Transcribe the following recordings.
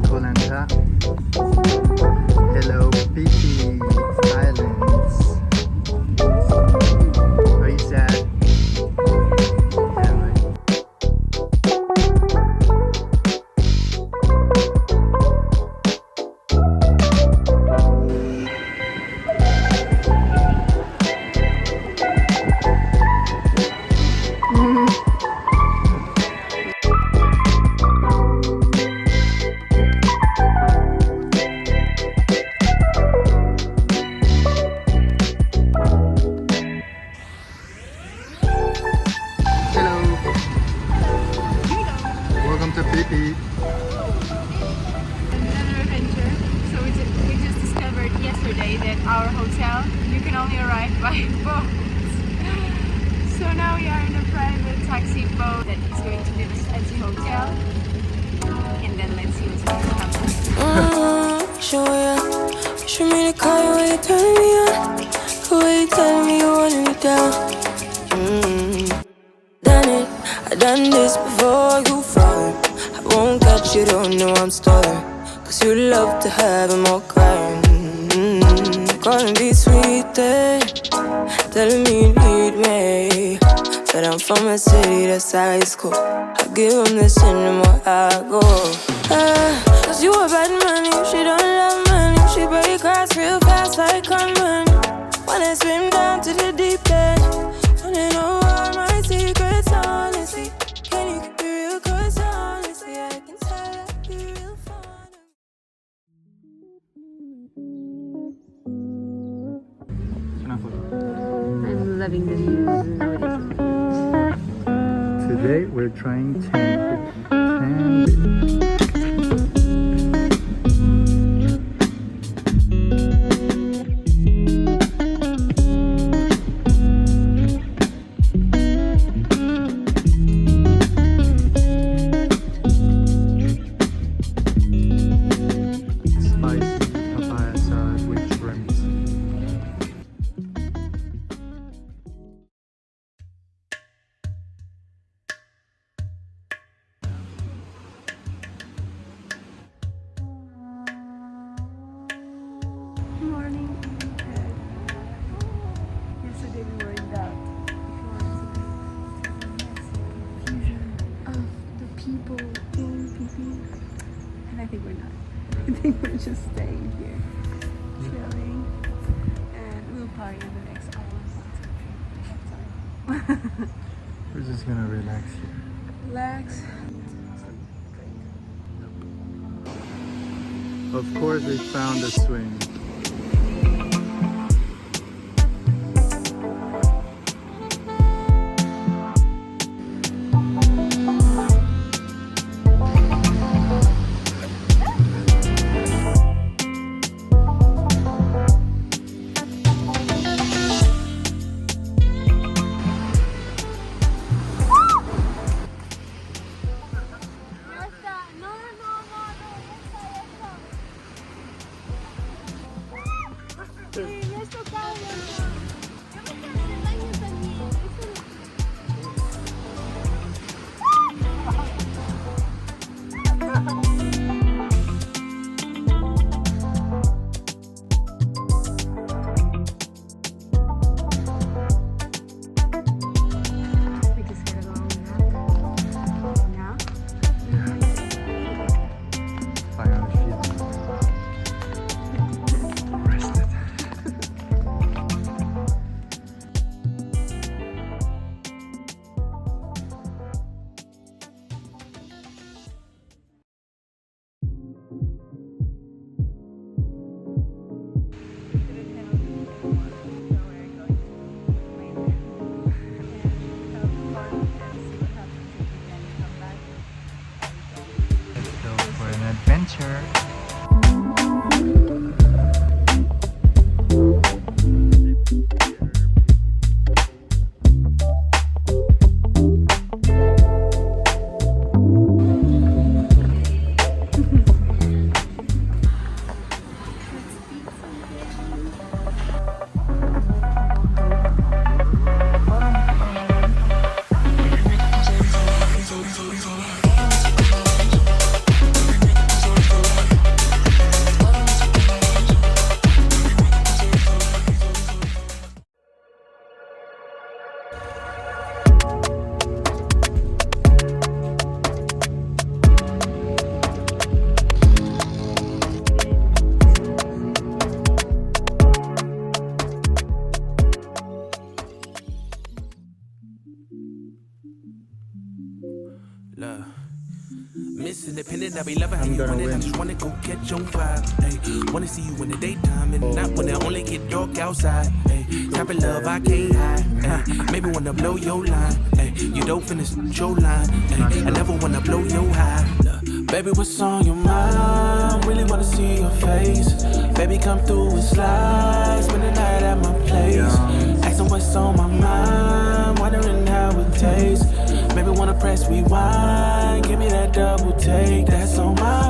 Mark Holland. Hello, Piki Silence. Welcome to Another adventure. So we just, we just discovered yesterday that our hotel you can only arrive by boat. So now we are in a private taxi boat that is going to leave us at the hotel. And then let's see what's going to happen. Mm, show ya. Show me the car when you turn me on. The way you tell me you want me down. Mm. Done it, I done this before you fall. I won't you, don't know I'm stalling. Cause you love to have them all crying. Calling be sweet, eh? telling me you need me. But I'm from a city that's high school. I give them this anymore, I go. Ah, Cause you a bad man if she don't love money. She break hearts real fast like a conman. Wanna swim down to the deep end. I'm loving the views. Today we're trying 10. 10. I think we're just staying here, chilling, and we'll party in the next hour once we're just gonna relax here. Relax. Of course, we found a swing. Minute, I be loving how I'm you want it. I just wanna go catch your vibe. Hey, wanna see you in the daytime and not when it only get dark outside. Hey, type of love I can't hide. Hey, maybe wanna blow your line. Hey, you don't finish your line. Hey, I never wanna blow your high. Look, Baby, what's on your mind? Really wanna see your face. Baby, come through and slide. Spend the night at my place. Asking what's on my mind. Press rewind. Give me that double take. That's on my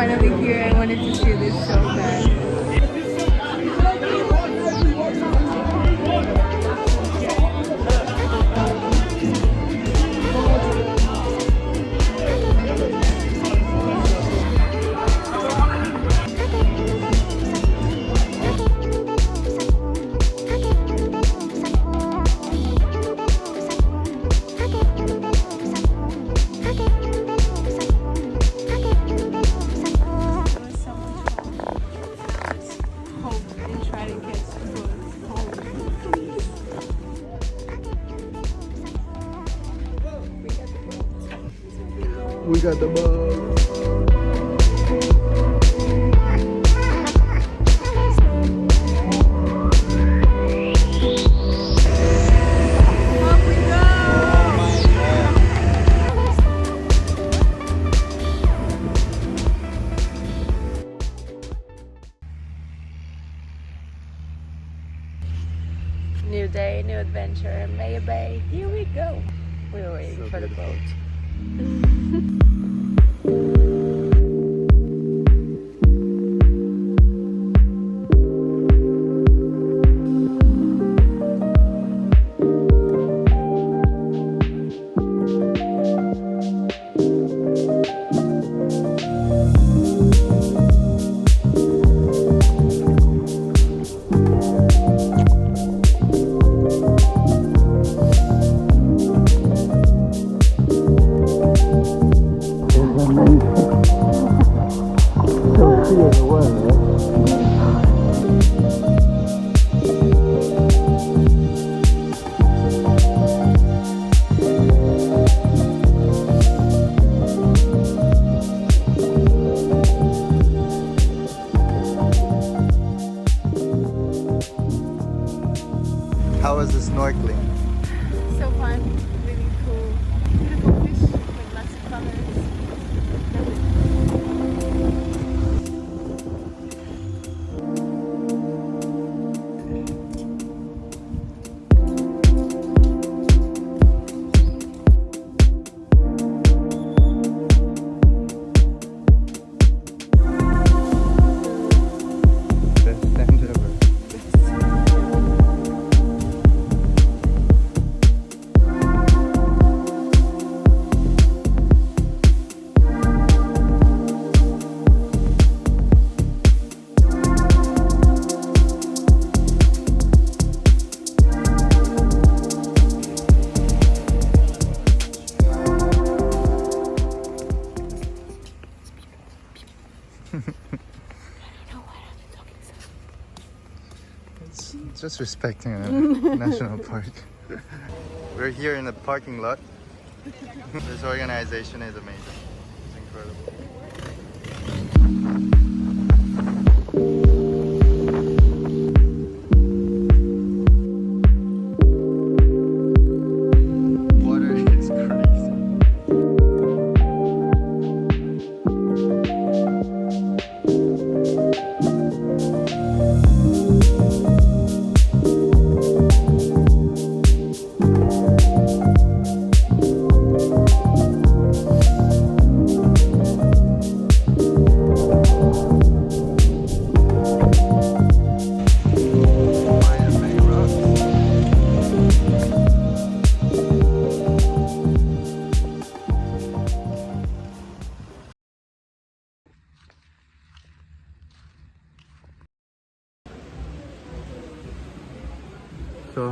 finally here. I wanted to see this so bad. We were waiting for the boat. It's just respecting a national park. We're here in the parking lot. this organization is amazing. It's incredible.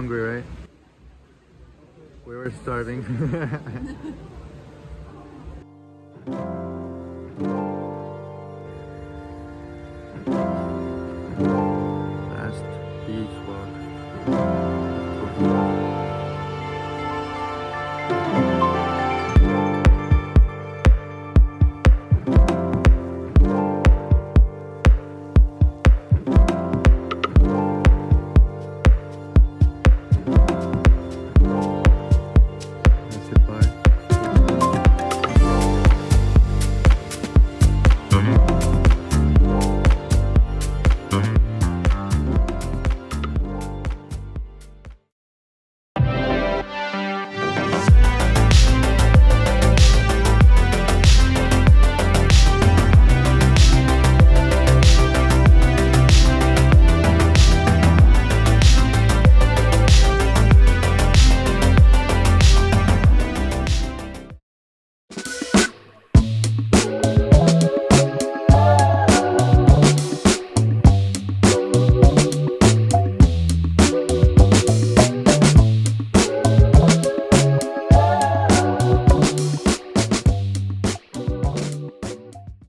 Hungry, right? We were starving. Last beach walk.